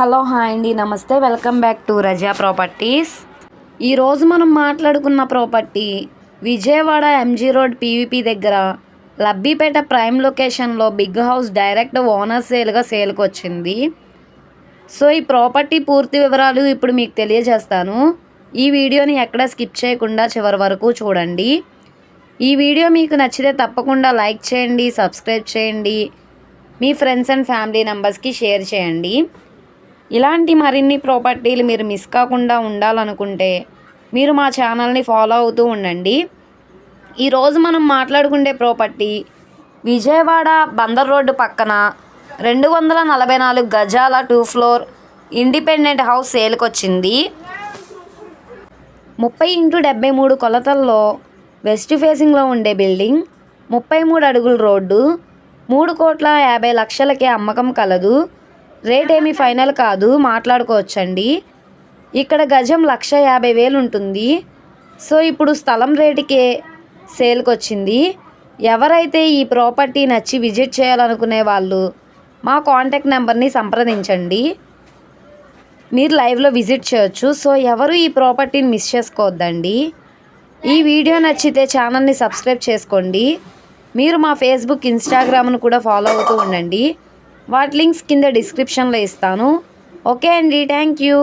Hello hi అండి నమస్తే. Welcome back to Raza properties. ఈరోజు మనం మాట్లాడుకున్న property Vijayawada MG road PVP దగ్గర లబ్బీపేట ప్రైమ్ లొకేషన్లో బిగ్ హౌస్ డైరెక్ట్ ఓనర్ సేల్గా సేల్కి వచ్చింది. సో ఈ ప్రాపర్టీ పూర్తి వివరాలు ఇప్పుడు మీకు తెలియజేస్తాను. ఈ వీడియోని ఎక్కడ స్కిప్ చేయకుండా చివరి వరకు చూడండి. ఈ వీడియో మీకు నచ్చితే తప్పకుండా లైక్ చేయండి సబ్స్క్రైబ్ చేయండి. మీ ఫ్రెండ్స్ అండ్ ఫ్యామిలీ మెంబర్స్కి షేర్ చేయండి. ఇలాంటి మరిన్ని ప్రాపర్టీలు మీరు మిస్ కాకుండా ఉండాలనుకుంటే మీరు మా ఛానల్ని ఫాలో అవుతూ ఉండండి. ఈరోజు మనం మాట్లాడుకునే ప్రాపర్టీ విజయవాడ బందర్ రోడ్డు పక్కన రెండు వందల నలభై నాలుగు గజాల టూ ఫ్లోర్ ఇండిపెండెంట్ హౌస్ సేల్కి వచ్చింది ముప్పై ఇంటూ డెబ్బై మూడు కొలతల్లో వెస్ట్ ఫేసింగ్లో ఉండే బిల్డింగ్ ముప్పై మూడు అడుగుల రోడ్డు మూడు కోట్ల యాభై లక్షలకే అమ్మకం కలదు. రేట్ ఏమీ ఫైనల్ కాదు మాట్లాడుకోవచ్చండి. ఇక్కడ గజం లక్ష యాభై వేలు ఉంటుంది. సో ఇప్పుడు స్థలం రేటుకే సేల్కి వచ్చింది ఎవరైతే ఈ ప్రాపర్టీ నచ్చి విజిట్ చేయాలనుకునే వాళ్ళు మా కాంటాక్ట్ నెంబర్ని సంప్రదించండి. మీరు లైవ్లో విజిట్ చేయొచ్చు. సో ఎవరు ఈ ప్రాపర్టీని మిస్ చేసుకోవద్దండి. ఈ వీడియో నచ్చితే ఛానల్ని సబ్స్క్రైబ్ చేసుకోండి. మీరు మా ఫేస్బుక్ ఇన్స్టాగ్రామ్ను కూడా ఫాలో అవుతూ ఉండండి. వాటి లింక్స్ కింద డిస్క్రిప్షన్లో ఇస్తాను. ఓకే అండి థ్యాంక్ యూ.